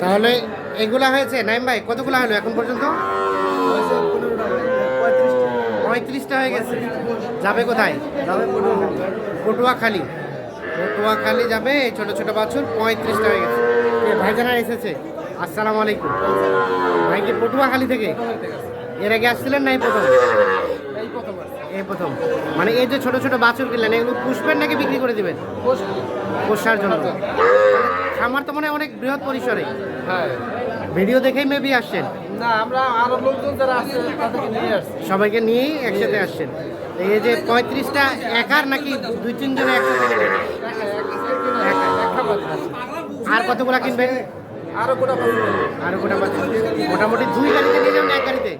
তাহলে এগুলা হয়েছে? নাইম ভাই কতগুলো হলো এখন পর্যন্ত? পঁয়ত্রিশটা হয়ে গেছে। যাবে কোথায়? পটুয়াখালী। পটুয়াখালী যাবে এই ছোট ছোট বাছুর পঁয়ত্রিশটা হয়ে গেছে। ভাইজানা এসেছে? আসসালামু আলাইকুম। ভাই কি পটুয়াখালী থেকে? এর আগে আসছিলেন নাই প্রথম? এই প্রথম মানে এই যে ছোট ছোট বাছুর কিনলেন এগুলো পুষবেন নাকি বিক্রি করে দিবেন? পোষার জন্য। খামার তো মনে অনেক বৃহৎ পরিসরে। হ্যাঁ। ভিডিও দেখেই মেবি আসছেন। না আমরা আরও লোকজন যারা আছে তাদেরকে নিয়ে আসছি। সবাইকে নিয়েই একসাথে আসছেন। এই যে পঁয়ত্রিশটা একার নাকি দুই তিনজনে একসাথে আর কতগুলা কিনবেন? আরও গোটা আরও গোটা মোটামুটি দুই গাড়িতে নিয়ে যাবেন এক গাড়িতে?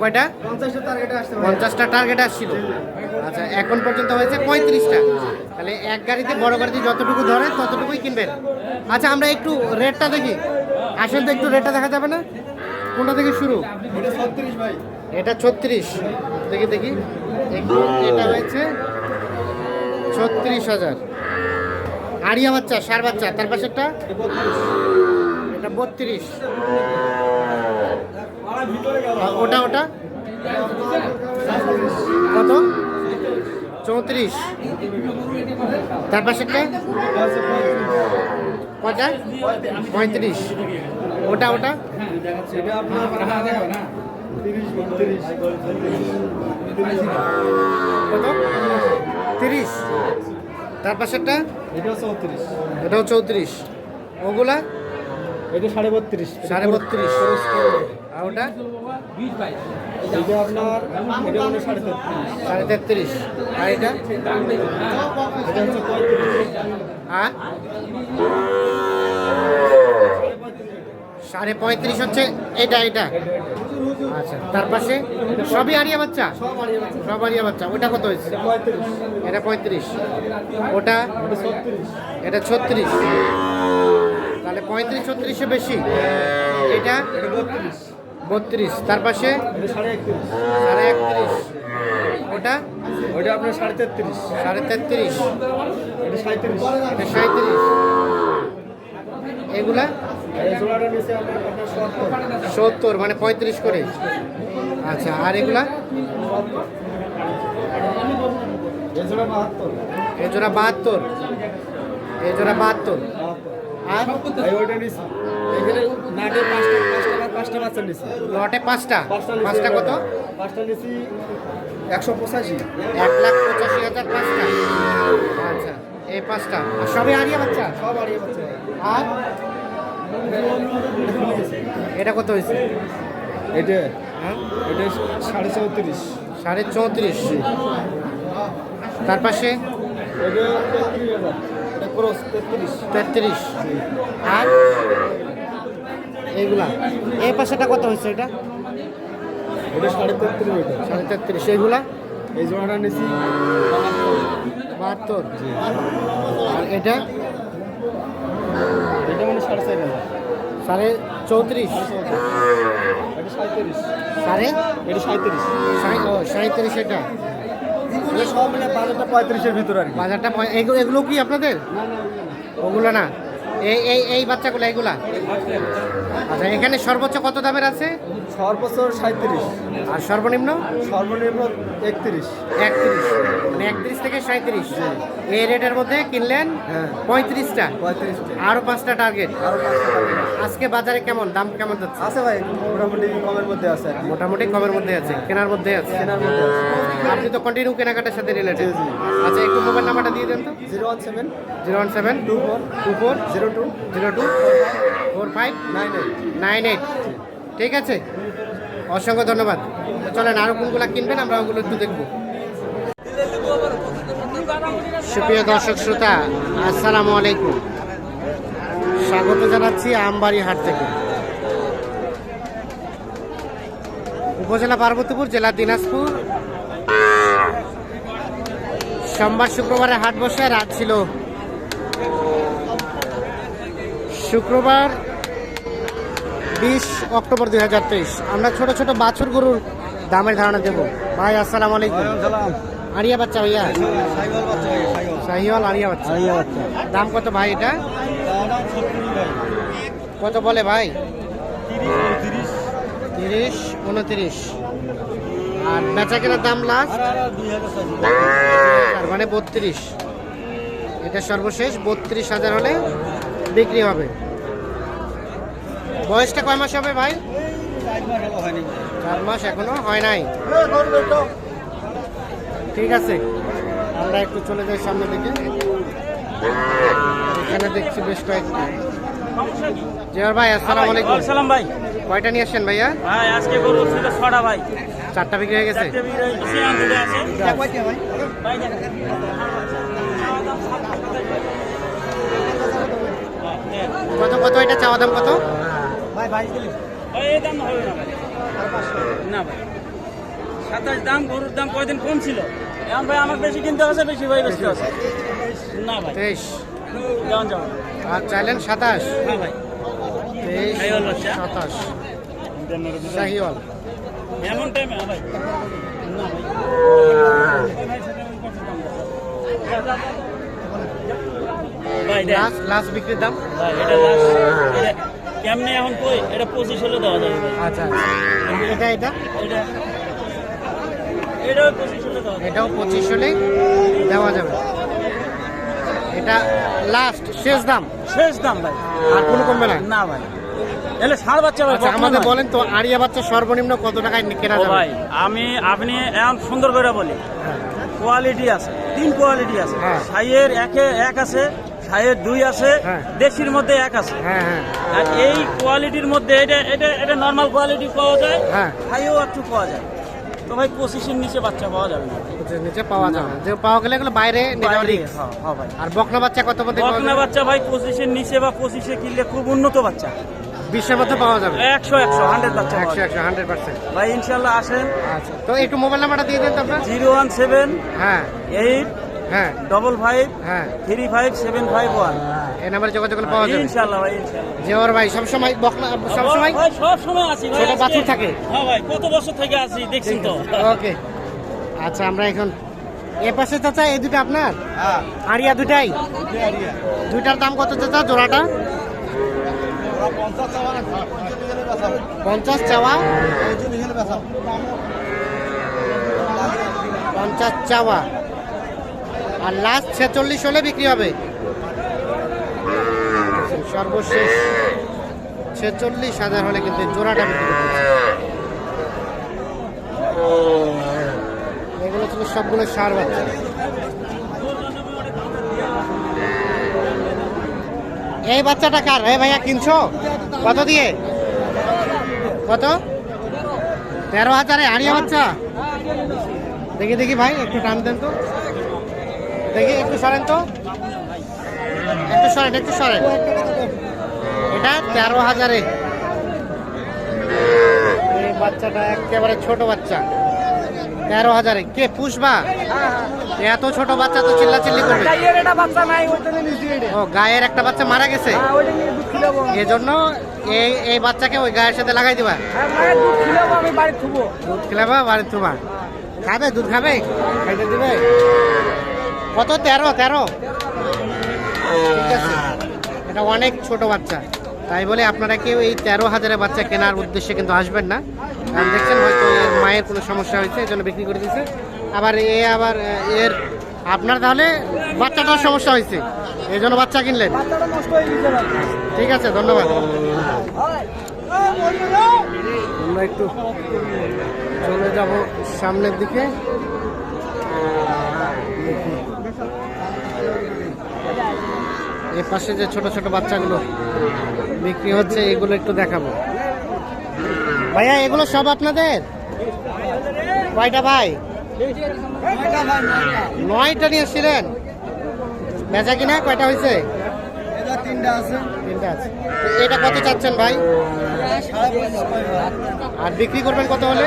কয়টা? পঞ্চাশটা টার্গেট আসছিল। আচ্ছা এখন পর্যন্ত হয়েছে পঁয়ত্রিশটা। তাহলে এক গাড়িতে বড় গাড়িতে যতটুকু ধরে ততটুকুই কিনবেন। আচ্ছা আমরা একটু রেটটা দেখি। আসেন তো একটু রেটটা দেখা যাবে না? কোনটা থেকে শুরু? ভাই। এটা ছত্রিশ। দেখি দেখি। এটা হয়েছে ছত্রিশ হাজার। আড়িয়া বাচ্চা সার বাচ্চা তার পাশেরটা? এটা বত্রিশ। ওটা ওটা? কত? চৌত্রিশ। তার পাশেরটা? কটা পঁয়ত্রিশ। ওটা ওটা? এটা আপনার তিরিশ বত্রিশ। কত? তিরিশ। তার পাশেরটা? এটা চৌত্রিশ। এটাও চৌত্রিশ। ওগুলা? এটা সাড়ে বত্রিশ। সাড়ে বত্রিশ আর ওটা? এটা আপনার এটা হলো সাড়ে তেত্রিশ। সাড়ে তেত্রিশ। আর এটা? এটা হচ্ছে পঁয়ত্রিশ। সাড়ে পঁয়ত্রিশ হচ্ছে এটা এটা। আচ্ছা তার পাশে? সবই আরিয়া বাচ্চা? সব আরিয়া বাচ্চা। ওটা কত হয়েছে? এটা পঁয়ত্রিশ। ওটা? এটা ছত্রিশ। এটা তাহলে পঁয়ত্রিশ ছত্রিশে বেশি। এটা বত্রিশ। তার পাশে সাড়ে একত্রিশ। একত্রিশ ওটা আপনার সাড়ে তেত্রিশ। সাড়ে তেত্রিশ। এটা সাঁত্রিশ এটা সাঁত্রিশ এগুলা? সত্তর। মানে পঁয়ত্রিশ করে। আচ্ছা আর এগুলা? এই জোড়া বাহাত্তর। এ জোড়া বাহাত্তর। এ জোড়া বাহাত্তর। আর? এখানে নাটে পাঁচটা পাঁচটা পাঁচটা বাচ্চা নিচে লটে পাঁচটা? পাঁচটা কত? পাঁচটা নিচে একশো পঁচাশি। এক লাখ পঁচাশি হাজার পাঁচটা। আচ্ছা এই পাঁচটা। আর সবই হারিয়ে বাচ্চা? সব হারিয়ে বাচ্চা। আর? এটা কত হয়েছে? এটা? হ্যাঁ? এটা সাড়ে চৌত্রিশ। সাড়ে চৌত্রিশ। তার পাশে? এটা ক্রস তেত্রিশ। তেত্রিশ। আর এইগুলা এই পাশেটা কত হয়েছে এটা? এটা সাড়ে তেত্রিশ সাড়ে তেত্রিশ এইগুলা? এই জোড়াটা নিচে বাহাত্তর। আর এটা? এটা মানে সাড়ে চার সাড়ে চৌত্রিশ। সাঁত্রিশ। সাড়ে? এটা সাঁত্রিশ। সাঁই- এটা। বাজারটা পঁয়ত্রিশের ভিতরে আর কি। বাজারটা এগুলো এগুলো কি আপনাদের? ওগুলো না? এই এই এই বাচ্চাগুলো এইগুলা? আচ্ছা এখানে সর্বোচ্চ কত দামের আছে? সর্বোচ্চ সাঁত্রিশ আর সর্বনিম্ন? সর্বনিম্ন একত্রিশ। একত্রিশ। মানে একত্রিশ থেকে সাঁত্রিশ এই রেটের মধ্যে কিনলেন হ্যাঁ। পঁয়ত্রিশটা? পঁয়ত্রিশটা। আরও পাঁচটা টার্গেট আরও আজকে বাজারে কেমন? দাম কেমন যাচ্ছে? আছে ভাই মোটামুটি কমের মধ্যে আছে মোটামুটি কমের মধ্যে আছে কেনার মধ্যে আছে। কেনার মধ্যে আছে। আপনি তো কন্টিনিউ কেনাকাটার সাথে রিলেটেড। আচ্ছা একটু মোবাইল নাম্বারটা দিয়ে দেন তো। Zero one seven zero one seven two four two four zero two zero two four five nine eight. Nine eight. ঠিক আছে? অসংখ্য ধন্যবাদ। চলেন আরও কোনগুলো কিনবেন আমরা ওগুলো একটু দেখব। সুপ্রিয় দর্শক শ্রোতা আসসালামু আলাইকুম। স্বাগত জানাচ্ছি আমবাড়ি হাট থেকে। উপজেলা পার্বতীপুর জেলা দিনাজপুর। সোমবার শুক্রবারে হাট বসে রাত ছিল শুক্রবার বিশ অক্টোবর দুই হাজার তেইশ। আমরা ছোট ছোট বাছুর গরুর দামের ধারণা দেবো। ভাই আসসালাম আলাইকুম। আরিয়া বাচ্চা ভাইয়া? শাহিওয়াল আরিয়া বাচ্চা। দাম কত ভাই এটা? কত বলে ভাই? তিরিশ তিরিশ উনত্রিশ। আর বেচা কেনার দাম লাস্ট মানে বত্রিশ। এটা সর্বশেষ বত্রিশ হাজার হলে বিক্রি হবে। বয়সটা কয় মাস হবে ভাই? চার মাস এখনও হয় নাই। ঠিক আছে আমরা একটু চলে যাই সামনের দিকে। এখানে দেখছি বেশ কয়েকটি। জিয়ার ভাই আসসালামু আলাইকুম। সালাম ভাই। কয়টা নিয়ে আসছেন ভাইয়া? ভাই আজকে গরু ছিল ছটা ভাই। চারটা বিক্রি হয়ে গেছে। ভাই দেখেন। হ্যাঁ, কত কত এটা চাওয়া দাম কত? ভাই বাইশ দিলি। ভাই, এই দাম হবে না ভাই। না ভাই। সাতাশ দাম গরুর দাম কয়দিন কম ছিল এখন ভাই আমার বেশি কিনতে হচ্ছে বেশি ভাই বেশি আছে না ভাই। তেইশ। আর চাইলেন সাতাশ? হ্যাঁ ভাই। তেইশ সাতাশ। শাহিওয়াল এমন টাইমে হ্যাঁ ভাই। না ভাই। এই ভাই, লাস্ট লাস্ট বিক্রির দাম? ভাই এটা লাস্ট কেমনে এখন কই? এটা পঁচিশ হলে দেওয়া যাবে ভাই। আচ্ছা। এটা এটা? এটা এটাও পঁচিশ হলে দেওয়া এটাও পঁচিশ হলেই দেওয়া যাবে। এটা লাস্ট শেষ দাম? শেষ দাম ভাই। আর কোনো কমবে না? না ভাই। ষাঁড় বাচ্চা ভাই আচ্ছা আমাদের বলেন তো আরিয়া বাচ্চা সর্বনিম্ন কত টাকায় কেনা ও যাবে? ভাই আমি আপনি এখন সুন্দর করে বলি। কোয়ালিটি আছে তিন কোয়ালিটি আছে। হ্যাঁ। সাইয়ের একে এক আছে সাইয়ের দুই আছে হ্যাঁ। দেশির মধ্যে এক আছে। হ্যাঁ হ্যাঁ। আর এই কোয়ালিটির মধ্যে এটা এটা এটা নর্মাল কোয়ালিটি পাওয়া যায়। হাইও একটু পাওয়া যায়। তো ভাই পঁচিশের নিচে বাচ্চা পাওয়া যাবে না। নিচে পাওয়া যাবে যে পাওয়া গেলে এগুলো বাইরে ভাই। আর বকনা বাচ্চা কত মধ্যে পাওয়া বকনা বাচ্চা ভাই পঁচিশের নিচে বা পঁচিশে কিনলে খুব উন্নত বাচ্চা। বিশের মধ্যে পাওয়া যাবে। একশো একশো হান্ড্রেড বাচ্চা একশো একশো হান্ড্রেড পার্সেন্ট ভাই ইনশাল্লাহ আসেন। আচ্ছা তো একটু মোবাইল নাম্বারটা দিয়ে দেন তো আপনার। জিরো ওয়ান সেভেন হ্যাঁ। এইট হ্যাঁ। ডবল ফাইভ হ্যাঁ। Three five seven five one এই নাম্বারে যোগাযোগ করলে পাওয়া যাবে। ইনশাল্লাহ ভাই ইনশাল্লাহ জেওয়ার ভাই সবসময় বকনা সবসময় ভাই সব সময় আছি ভাই ছোট বাছুর থাকে? হ্যাঁ ভাই কত বছর থেকে আছি দেখছেন তো। ওকে। আচ্ছা আমরা এখন এ পাশে চাচা এই দুটো আপনার? হ্যাঁ। আরিয়া দুটাই? দুইটার দাম কত চাচা জোড়াটা? পঞ্চাশ চাওয়া পঞ্চাশ চাওয়া পঞ্চাশ দিলে বেচাবো পঞ্চাশ চাওয়া আর লাস্ট ছেচল্লিশ হলে বিক্রি হবে। সর্বশেষ ছেচল্লিশ হাজার হলে কিন্তু জোড়াটা বিক্রি এগুলো ছিল সবগুলো সার বাচ্চা। এই বাচ্চাটা কার? এই ভাইয়া কিনছো? কত দিয়ে? কত? তেরো হাজারে আড়িয়া বাচ্চা? দেখি দেখি ভাই, একটু টান দেন তো। দেখি একটু সরেন তো। একটু সরেন একটু সরেন। এটা তেরো হাজারে। এই বাচ্চাটা একেবারে ছোট বাচ্চা। তেরো হাজারে। কে পুষবা এত ছোট বাচ্চা তো চিল্লা চিল্লি করবে ও গায়ের একটা বাচ্চা মারা গেছে? এজন্য এই এই বাচ্চাকে ওই গায়ের সাথে লাগাই দিবা। দুধ খেলাবা বাড়ি তোমা খাবে দুধ খাবে? খাইতে দিবে? কত? তেরো তেরো। ঠিক আছে। এটা অনেক ছোট বাচ্চা। তাই বলে আপনারা কেউ এই তেরো হাজারের বাচ্চা কেনার উদ্দেশ্যে কিন্তু আসবেন না। কারণ দেখছেন হয়তো এর মায়ের কোনো সমস্যা হয়েছে এই জন্য বিক্রি করে দিয়েছে। আবার এ আবার এর আপনার তাহলে বাচ্চাটার সমস্যা হয়েছে। এই জন্য বাচ্চা কিনলেন। ঠিক আছে ধন্যবাদ। আমরা একটু চলে যাব সামনের দিকে দেখি। এ পাশে যে ছোট ছোট বাচ্চাগুলো বিক্রি হচ্ছে, এগুলো একটু দেখাবো। ভাইয়া, এগুলো সব আপনাদের? কয়টা ভাই? নয়টা নিয়ে এসেছিলেন বেচা কিনা? কয়টা হয়েছে? তিনটা আছে। এটা কত চাচ্ছেন ভাই? আর বিক্রি করবেন কত হলে?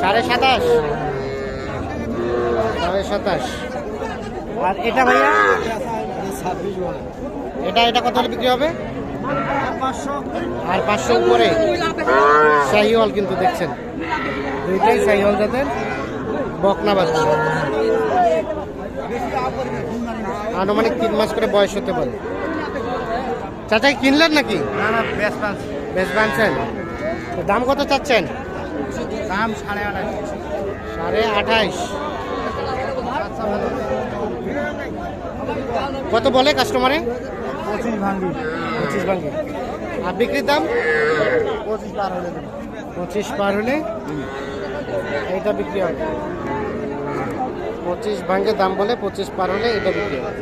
সাড়ে সাতাশ। সাড়ে সাতাশ। আর এটা ভাইয়া? এটা এটা কত বিক্রি হবে? আর পাঁচশো উপরে। শাহিওয়াল কিন্তু দেখছেন। দুইটাই শাহিওয়াল জাতের বকনা বাচ্চা। আনুমানিক তিন মাস করে বয়স হতে পারে। চাচা কিনলেন নাকি? বেশ পাঁচ বানছেন দাম কত চাচ্ছেন? দাম সাড়ে আঠাশ। সাড়ে আঠাইশ কত বলে কাস্টমারে পঁচিশ ভাঙ্গি। পঁচিশ ভাঙ্গি। আর বিক্রির দাম? পঁচিশ পার হলে পঁচিশ পার হলে এইটা বিক্রি হয় পঁচিশ ভাঙ্গে দাম বলে পঁচিশ পার হলে এটা বিক্রি হয়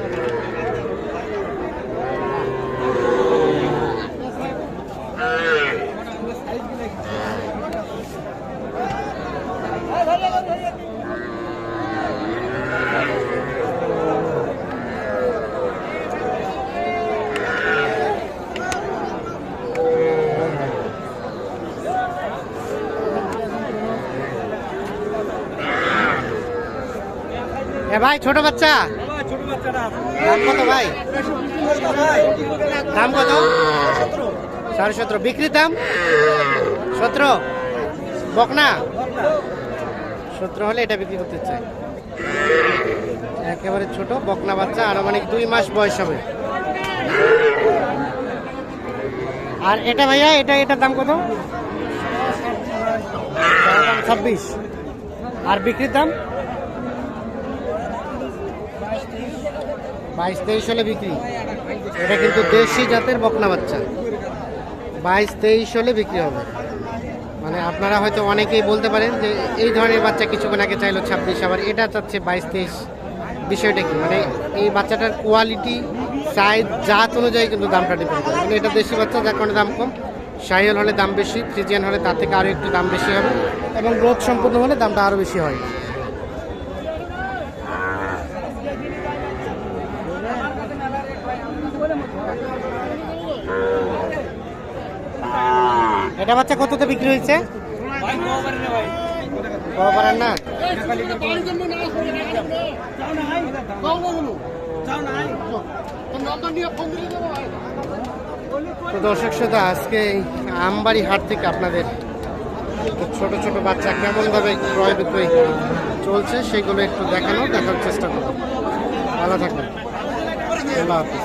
এ ভাই, ছোট বাচ্চা। দাম কত ভাই? দাম কত? সাড়ে সতেরো। বিক্রির দাম? সতেরো। বকনা? সতেরো হলে এটা বিক্রি করতে চাই। একেবারে ছোট, বকনা বাচ্চা, আনুমানিক দুই মাস বয়স হবে। আর এটা ভাইয়া, এটা, এটার দাম কত? ছাব্বিশ। আর বিক্রির দাম? বাইশ তেইশ হলে বিক্রি। এটা কিন্তু দেশি জাতের বকনা বাচ্চা। বাইশ তেইশ হলে বিক্রি হবে। মানে আপনারা হয়তো অনেকেই বলতে পারেন যে এই ধরনের বাচ্চা কিছুক্ষণ আগে চাইলো ছাব্বিশ, আবার এটা চাচ্ছে বাইশ তেইশ। বিষয়টা কি? মানে এই বাচ্চাটার কোয়ালিটি সাইজ জাত অনুযায়ী কিন্তু দামটা ডিপেন্ড করে। মানে এটা দেশি বাচ্চা, যার কারণে দাম কম। সাইল হলে দাম বেশি, ফ্রিজিয়ান হলে তার থেকে আরও একটু দাম বেশি হবে। এবং গ্রোথ সম্পূর্ণ হলে দামটা আরও বেশি হয়। এটা বাচ্চা কততে বিক্রি হয়েছে? তো দর্শক শ্রোতা, আজকে আমবাড়ি হাট থেকে আপনাদের ছোট ছোট বাচ্চা কেমনভাবে ক্রয় বিক্রয় চলছে সেগুলো একটু দেখানো দেখার চেষ্টা করব। ভালো থাকবেন। আল্লাহ হাফিজ।